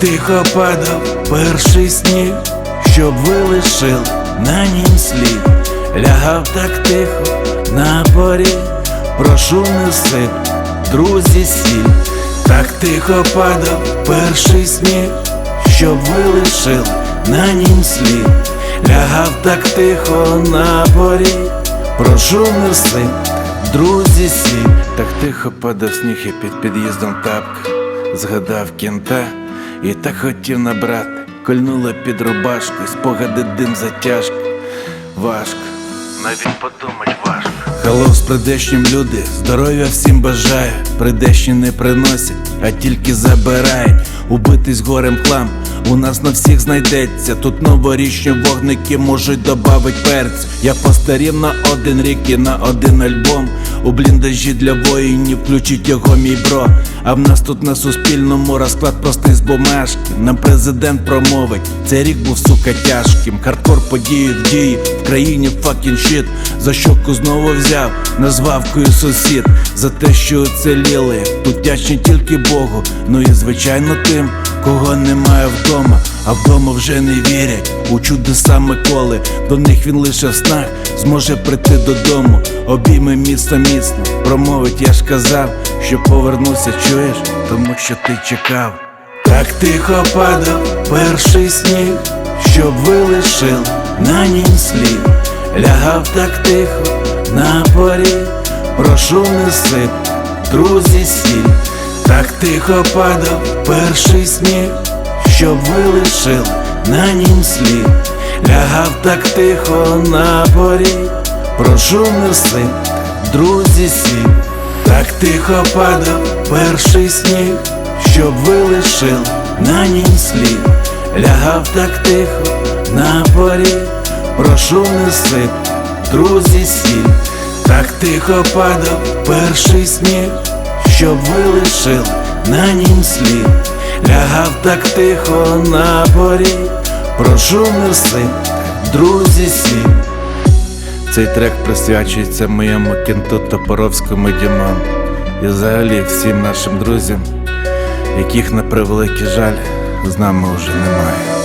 тихо падав перший сніг, щоб ви на нім слід. Лягав так тихо на порі, прошу неси, друзі сіль. Так тихо падав перший сніг, щоб ви лишили на нім слід. Лягав так тихо на порі, прошу неси, друзі сіль. Так тихо падав сніг і під під'їздом тапка. Згадав кінта і так хотів набрати. Кольнула під рубашкою, спогади дим затяжки. Важко, навіть подумать важко. Хеллоу з придешнім люди, здоров'я всім бажаю. Придешні не приносять, а тільки забирають. Убитись горем хлам. У нас на всіх знайдеться. Тут новорічні вогники можуть добавить перцю. Я постарів на один рік і на один альбом. У бліндажі для воїнів включить його мій бро. А в нас тут на суспільному розклад простий з бумажки. Нам президент промовить, цей рік був сука тяжким. Хардкор події в дії, в країні факін щит. За щоку знову взяв, назвавкою сусід. За те, що уцеліли, тут тільки Богу. Ну і звичайно тим, кого немає вдома, а вдома вже не вірять у чудеса Миколи. До них він лише в снах зможе прийти додому. Обійми міцно міцно, промовить, я ж казав, що повернуся, чуєш, тому що ти чекав. Так тихо падав перший сніг, щоб ви лишили на нім слід. Лягав так тихо на порі, прошу неси, друзі сіль. Так тихо падав перший сніг, щоб ви лишили на нім слід. Лягав так тихо на порі, прошу неси, друзі сіль. Так тихо падав перший сніг, щоб ви на нім слід. Лягав так тихо на порі, прошу неси, друзі сіль. Так тихо падав перший сніг, щоб ви лишили на нім слід. Лягав так тихо на порі, прошу неси, друзі сіль. Цей трек присвячується моєму кінту Топоровському Дімону і взагалі всім нашим друзям, яких на превеликий жаль з нами вже немає.